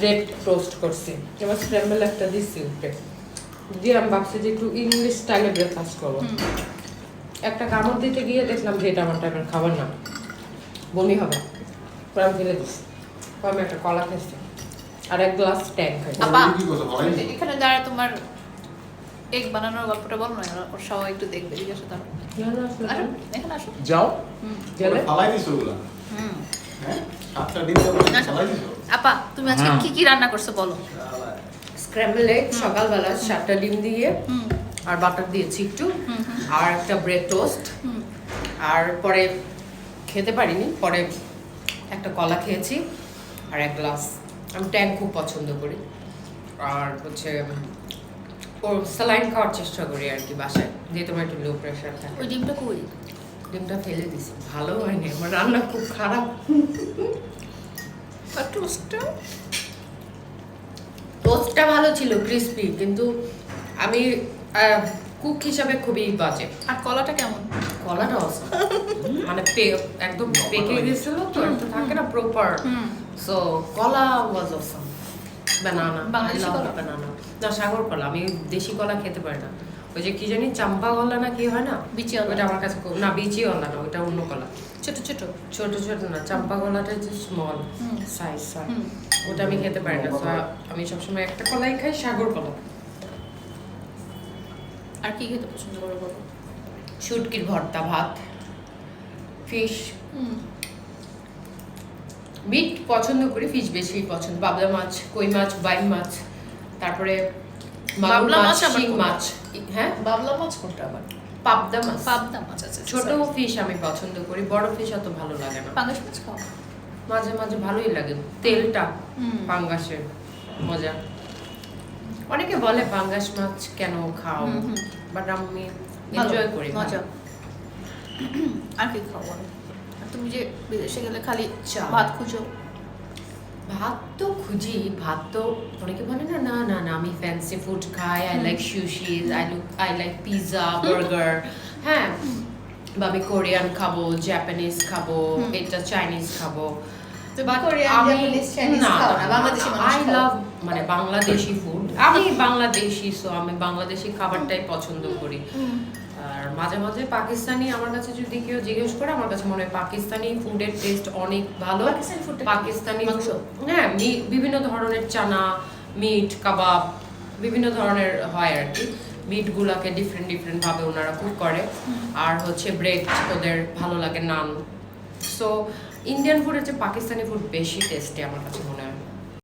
Bread toast করছি। এবার scramble একটা দিচ্ছি উপরে। দিয়ে আমি ভাবছি যে একটু ইংলিশ স্টাইলে ব্রেকফাস্ট করব। একটা কামড় দিতে গিয়ে দেখলাম যে এটা আমার টাইপের খাবার না। বমি হবে। আমি ফেলে দিচ্ছি আমি একটা কলা খেয়েছি আর এক গ্লাস ভালো হয়নি? এখানে দাঁড়া তোমার এগ বানানোর গল্পটা বলো না ওর সবাই একটু দেখবে জিজ্ঞাসা তার এখানে আসো। যাও। হুম গেলে ফালাই দিছো ওগুলা। হুম। দিছো আপা তুমি আজকে হ্যাঁ। কি কি রান্না করছ বলো? স্ক্র্যাম্বল এগ সকালবেলা সাতটা ডিম দিয়ে আর বাটার দিয়েছি একটু হুম হুম। আর একটা ব্রেড টোস্ট আর পরে খেতে পারিনি পরে একটা কলা খেয়েছি আর এক গ্লাস আমি ট্যাঙ্ক খুব পছন্দ করি। আর হচ্ছে ওর স্যালাইন খাওয়ার চেষ্টা করি আর কি বাসায় যেহেতু আমার একটু লো প্রেশার থাকে। ওই ডিমটা কই? ডিমটা ফেলে দিছি। ভালো হয়নি আমার রান্না খুব খারাপ। আর টোস্টটা টোস্টটা ভালো ছিল ক্রিস্পি কিন্তু আমি কুক হিসাবে খুবই বাজে। আর কলাটা কেমন? কলাটা awesome। মানে একদম পেকে গেছিল তো একটা থাকে না প্রপার সো কলা ওয়াজ অসম বানানা বাংলাদেশি কলা? বানানা না সাগর কলা আমি দেশি কলা খেতে পারি না। ওই যে কি জানি চাম্পা কলা না কি হয় না? বিচিওয়ালা? ওটা আমার কাছে না বিচি কলা না ওটা অন্য কলা ছোট ছোট। ছোট ছোট না চাম্পা কলাটা যে স্মল সাইজ হুম। ওটা আমি খেতে পারি না। আমি সবসময় একটা কলাই খাই সাগর কলা আর কি খেতে পছন্দ করো বলো? শুটকির ভর্তা ভাত ফিশ হুম। মিট পছন্দ করি ফিশ বেশি পছন্দ। বাবলা মাছ কই মাছ বাইম মাছ তারপরে মাগুর মাছ মাছ শিং মাছ। হ্যাঁ বাবলা মাছ কোনটা আবার? পাবদা মাছ। পাবদা মাছ আছে ছোট ফিশ আমি পছন্দ করি বড় ফিশ অত ভালো লাগে না। পাঙ্গাস মাছ খাও? মাঝে মাঝে ভালোই লাগে তেলটা পাঙ্গাসের মজা। অনেকে বলে পাঙ্গাস মাছ কেন খাও। বাট আমি এনজয় করি মজা। আর কি খাও তুমি যে বিদেশে গেলে খালি চা। ভাত খুঁজো? ভাত তো খুঁজি ভাত তো অনেকে বলে না না না না আমি ফ্যান্সি ফুড খাই I like sushi I look I like pizza burger হ্যাঁ বা আমি কোরিয়ান খাব জাপানিজ খাব এটা চাইনিজ খাব। মানে বাংলাদেশি ফুড আমি বাংলাদেশি সো আমি বাংলাদেশি খাবারটাই পছন্দ করি। আর মাঝে মাঝে পাকিস্তানি আমার কাছে যদি কেউ জিজ্ঞেস করে আমার কাছে মনে হয় পাকিস্তানি ফুডের টেস্ট অনেক ভালো। পাকিস্তানি হ্যাঁ বিভিন্ন ধরনের চানা মিট কাবাব বিভিন্ন ধরনের হয় আর কি। মিটগুলাকে ডিফারেন্ট ডিফারেন্ট ভাবে ওনারা কুক করে। আর হচ্ছে ব্রেড ওদের ভালো লাগে নান। সো ইন্ডিয়ান ফুডের চেয়ে পাকিস্তানি ফুড বেশি টেস্টি আমার কাছে মনে হয়।